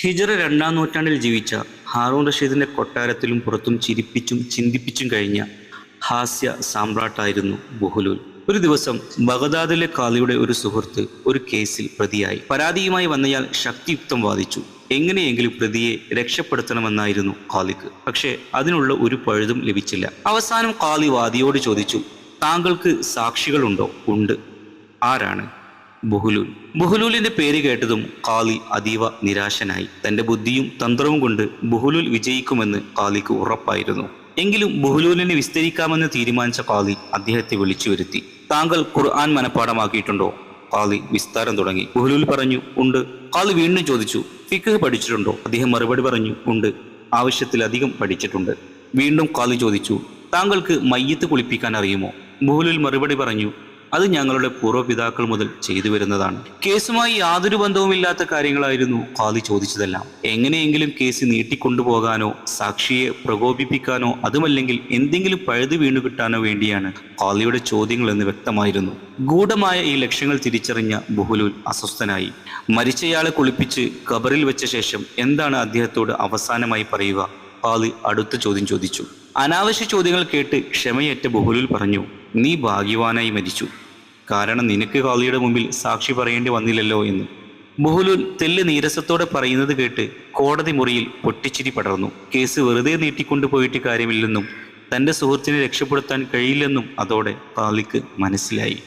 ഹിജറ രണ്ടാം നൂറ്റാണ്ടിൽ ജീവിച്ച ഹാറൂൺ റഷീദിന്റെ കൊട്ടാരത്തിലും പുറത്തും ചിരിപ്പിച്ചും ചിന്തിപ്പിച്ചും കഴിഞ്ഞ ഹാസ്യ സാമ്രാട്ടായിരുന്നു ബുഹുലൂൽ. ഒരു ദിവസം ബഗദാദിലെ കാളിയുടെ ഒരു സുഹൃത്ത് ഒരു കേസിൽ പ്രതിയായി. പരാതിയുമായി വന്നയാൾ ശക്തിയുക്തം വാദിച്ചു. എങ്ങനെയെങ്കിലും പ്രതിയെ രക്ഷപ്പെടുത്തണമെന്നായിരുന്നു കാളിക്ക് പക്ഷേ അതിനുള്ള ഒരു പഴുതും ലഭിച്ചില്ല. അവസാനം കാളി വാദിയോട് ചോദിച്ചു താങ്കൾക്ക് സാക്ഷികളുണ്ടോ? ഉണ്ട്. ആരാണ്? ബുഹുലൂൽ. ബുഹുലൂലിന്റെ പേര് കേട്ടതും കാളി അതീവ നിരാശനായി. തന്റെ ബുദ്ധിയും തന്ത്രവും കൊണ്ട് ബുഹുലൂൽ വിജയിക്കുമെന്ന് കാളിക്ക് ഉറപ്പായിരുന്നു. എങ്കിലും ബുഹുലൂലിനെ വിസ്തരിക്കാമെന്ന് തീരുമാനിച്ച കാളി അദ്ദേഹത്തെ വിളിച്ചു വരുത്തി താങ്കൾ ഖുർആൻ മനഃപ്പാടമാക്കിയിട്ടുണ്ടോ? കാളി വിസ്താരം തുടങ്ങി. ബുഹുലൂൽ പറഞ്ഞു ഉണ്ട്. കാളി വീണ്ടും ചോദിച്ചു ഫിഖ് പഠിച്ചിട്ടുണ്ടോ? അദ്ദേഹം മറുപടി പറഞ്ഞു ഉണ്ട്. ആവശ്യത്തിലധികം പഠിച്ചിട്ടുണ്ട്. വീണ്ടും കാളി ചോദിച്ചു താങ്കൾക്ക് മയ്യത്ത് കുളിപ്പിക്കാൻ അറിയുമോ? ബുഹുലുൽ മറുപടി പറഞ്ഞു അത് ഞങ്ങളുടെ പൂർവപിതാക്കൾ മുതൽ ചെയ്തു വരുന്നതാണ്. കേസുമായി യാതൊരു ബന്ധവുമില്ലാത്ത കാര്യങ്ങളായിരുന്നു ഖാദി ചോദിച്ചതെല്ലാം. എങ്ങനെയെങ്കിലും കേസ് നീട്ടിക്കൊണ്ടുപോകാനോ സാക്ഷിയെ പ്രകോപിപ്പിക്കാനോ അതുമല്ലെങ്കിൽ എന്തെങ്കിലും പഴുതു വീണു കിട്ടാനോ വേണ്ടിയാണ് ഖാദിയുടെ ചോദ്യങ്ങൾ എന്ന് വ്യക്തമായിരുന്നു. ഗൂഢമായ ഈ ലക്ഷ്യങ്ങൾ തിരിച്ചറിഞ്ഞ ബുഹുലുൽ അസ്വസ്ഥനായി. മരിച്ചയാളെ കുളിപ്പിച്ച് കബറിൽ വെച്ച ശേഷം എന്താണ് അദ്ദേഹത്തോട് അവസാനമായി പറയുക? ഖാദി അടുത്ത ചോദ്യം ചോദിച്ചു. അനാവശ്യ ചോദ്യങ്ങൾ കേട്ട് ക്ഷമയേറ്റ ബഹുലുൽ പറഞ്ഞു നീ ഭാഗ്യവാനായി മരിച്ചു. കാരണം നിനക്ക് കാളിയുടെ മുമ്പിൽ സാക്ഷി പറയേണ്ടി വന്നില്ലല്ലോ എന്ന്. ബഹുലുൽ തെല്ല് നീരസത്തോടെ പറയുന്നത് കേട്ട് കോടതി മുറിയിൽ പൊട്ടിച്ചിരി പടർന്നു. കേസ് വെറുതെ നീട്ടിക്കൊണ്ടു പോയിട്ട് കാര്യമില്ലെന്നും തന്റെ സുഹൃത്തിനെ രക്ഷപ്പെടുത്താൻ കഴിയില്ലെന്നും അതോടെ കാളിക്ക് മനസ്സിലായി.